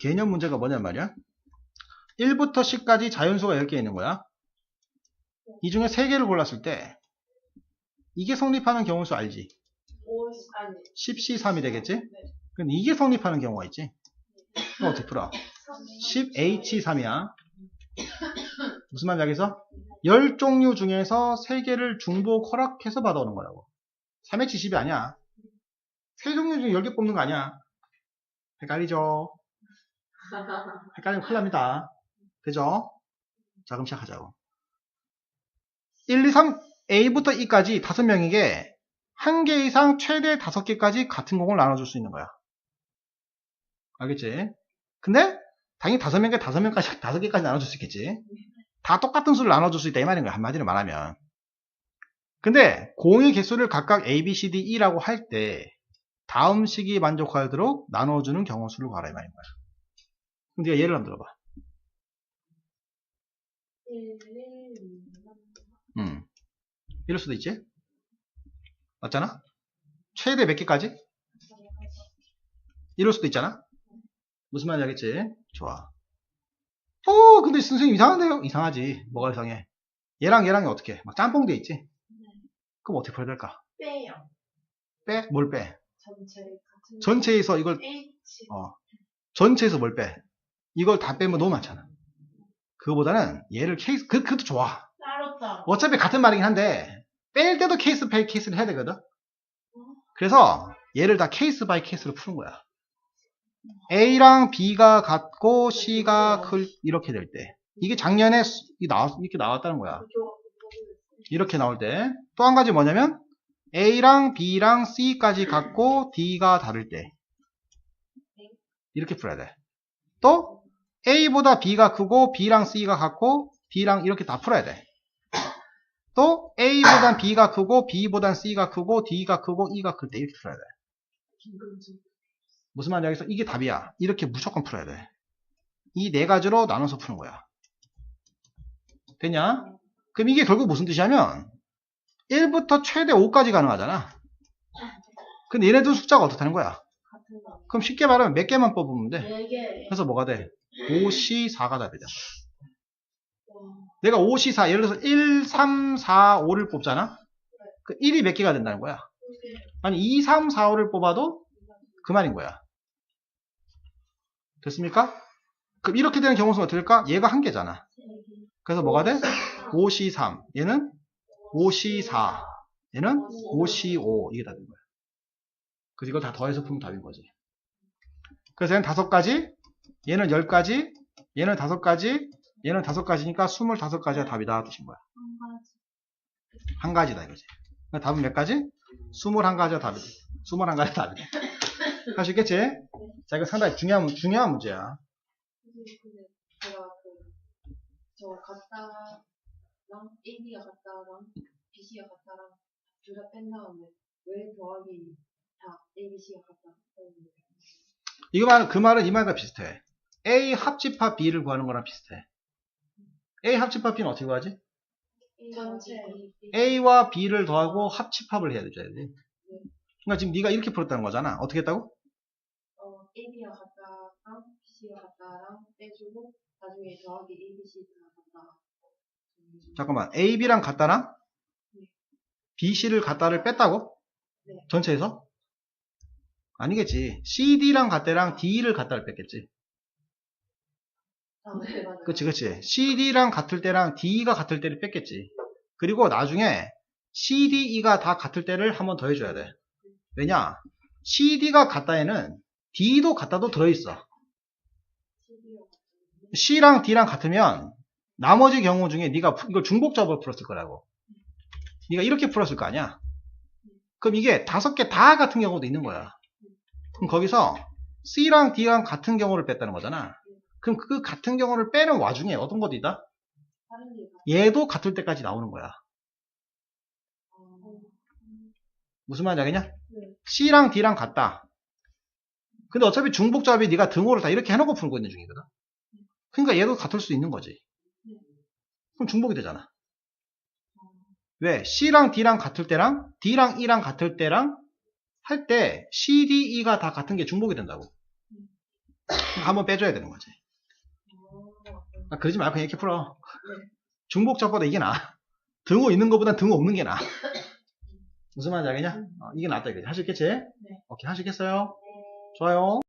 개념 문제가 뭐냔 말이야. 1부터 10까지 자연수가 10개 있는 거야. 이 중에 3개를 골랐을 때 이게 성립하는 경우수 알지? 5 아니 10C3이 되겠지? 근데 이게 성립하는 경우가 있지? 그럼 어떻게 풀어? 10H3이야. 무슨 말인지 알겠어? 10종류 중에서 3개를 중복 허락해서 받아오는 거라고. 3H 10이 아니야. 3종류 중에 10개 뽑는 거 아니야. 헷갈리죠? 헷갈리면 큰일 납니다. 되죠? 자, 그럼 시작하자고. 1, 2, 3, A부터 E까지 5명에게 한 개 이상 최대 5개까지 같은 공을 나눠줄 수 있는 거야. 알겠지? 근데 당연히 5명께 5명까지 5개까지 나눠줄 수 있겠지. 다 똑같은 수를 나눠줄 수 있다 이 말인 거야. 한마디로 말하면. 근데 공의 개수를 각각 A, B, C, D, E라고 할 때 다음 식이 만족하도록 나눠주는 경우 수를 구하라 이 말인 거야. 그럼 네가 예를 한번 들어봐. 1 1 2 음. 이럴 수도 있지? 맞잖아? 최대 몇 개까지? 이럴 수도 있잖아? 무슨 말인지 알겠지? 좋아. 어, 근데 선생님 이상한데요? 이상하지. 뭐가 이상해? 얘랑 얘랑이 어떻게? 막 짬뽕 돼 있지? 그럼 어떻게 풀어야 될까? 빼요 빼? 뭘 빼? 전체 전체에서 이걸, H 어, 전체에서 뭘 빼? 이걸 다 빼면 너무 많잖아. 그거보다는 얘를 케이스, 그, 그것도 좋아. 따로 어차피 같은 말이긴 한데 뺄 때도 케이스 바이 케이스를 해야 되거든. 그래서 얘를 다 케이스 바이 케이스로 푸는 거야. A랑 B가 같고 C가 클 이렇게 될 때. 이게 작년에 이렇게 나왔다는 거야. 이렇게 나올 때. 또 한 가지 뭐냐면 A랑 B랑 C까지 같고 D가 다를 때. 이렇게 풀어야 돼. 또 A보다 B가 크고 B랑 C가 같고 D랑 이렇게 다 풀어야 돼. 또 A보단 B가 크고 B보단 C가 크고 D가 크고 E가 클 때 이렇게 풀어야 돼. 무슨 말인지 알겠어? 이게 답이야. 이렇게 무조건 풀어야 돼. 이 네 가지로 나눠서 푸는 거야. 됐냐? 그럼 이게 결국 무슨 뜻이냐면 1부터 최대 5까지 가능하잖아. 근데 얘네들 숫자가 어떻다는 거야? 그럼 쉽게 말하면 몇 개만 뽑으면 돼. 4개 그래서 뭐가 돼? 5C4가 답이다. 내가 5C4, 예를 들어서 1, 3, 4, 5를 뽑잖아? 그 1이 몇 개가 된다는 거야? 아니, 2, 3, 4, 5를 뽑아도 그 말인 거야. 됐습니까? 그럼 이렇게 되는 경우 수가 어떻게 될까? 얘가 한 개잖아. 그래서 뭐가 돼? 5C3. 얘는 5C4. 얘는 5C5. 이게 답인 거야. 그래서 이걸 다 더해서 풀면 답인 거지. 그래서 얘는 다섯 가지, 얘는 열 가지, 얘는 다섯 가지, 얘는 다섯 가지니까 25가지가 답이다 뜻인 거야. 한 가지다 이거지. 그러니까 답은 몇 가지? 21가지가 답이다. 21가지가 답이다. 할 수 있겠지? 자, 이거 상당히 중요한, 중요한 문제야. 제가 그저 같다랑 AB가 같다랑 BC가 같다랑 둘 다 뺀 다음에 왜 더하기 다 ABC가 같다 이거 말은, 그 말은 이 말과 비슷해. A 합집합 B를 구하는 거랑 비슷해. A 합집합 B는 어떻게 구하지? 전체 A와 B를 더하고 합집합을 해야 되죠. 그러니까 지금 네가 이렇게 풀었다는 거잖아. 어떻게 했다고? 어, AB가 같다랑 BC가 같다랑 빼주고 나중에 더하기 ABC가 같다 잠깐만. A, B랑 같다랑 네. B, C를 같다를 뺐다고? 네. 전체에서? 아니겠지. C, D랑 같다랑 D를 같다를 뺐겠지. 아, 네, 맞아요. 그치, 그치. CD랑 같을 때랑 D가 같을 때를 뺐겠지. 그리고 나중에 CD, E가 다 같을 때를 한 번 더 해줘야 돼. 왜냐? CD가 같다에는 D도 같다도 들어있어. C랑 D랑 같으면 나머지 경우 중에 네가 푸- 이걸 중복잡으로 풀었을 거라고. 네가 이렇게 풀었을 거 아니야? 그럼 이게 다섯 개 다 같은 경우도 있는 거야. 그럼 거기서 C랑 D랑 같은 경우를 뺐다는 거잖아. 그럼 그 같은 경우를 빼는 와중에 어떤 것도 있다? 얘도 같을 때까지 나오는 거야. 어, 무슨 말인지 알겠냐? 네. C랑 D랑 같다. 근데 어차피 중복잡이 네가 등호를 다 이렇게 해놓고 풀고 있는 중이거든. 그러니까 얘도 같을 수 있는 거지. 그럼 중복이 되잖아. 왜? C랑 D랑 같을 때랑 D랑 E랑 같을 때랑 할 때 C, D, E가 다 같은 게 중복이 된다고. 한번 빼줘야 되는 거지. 어, 아, 그러지 말고 그냥 이렇게 풀어. 네. 중복적보다 이게 나아. 등호 있는 것보단 등호 없는 게 나아. 무슨 말인지 알겠냐? 어, 이게 낫다 이거지. 있겠지? 네. 오케이, 있겠어요? 네. 좋아요.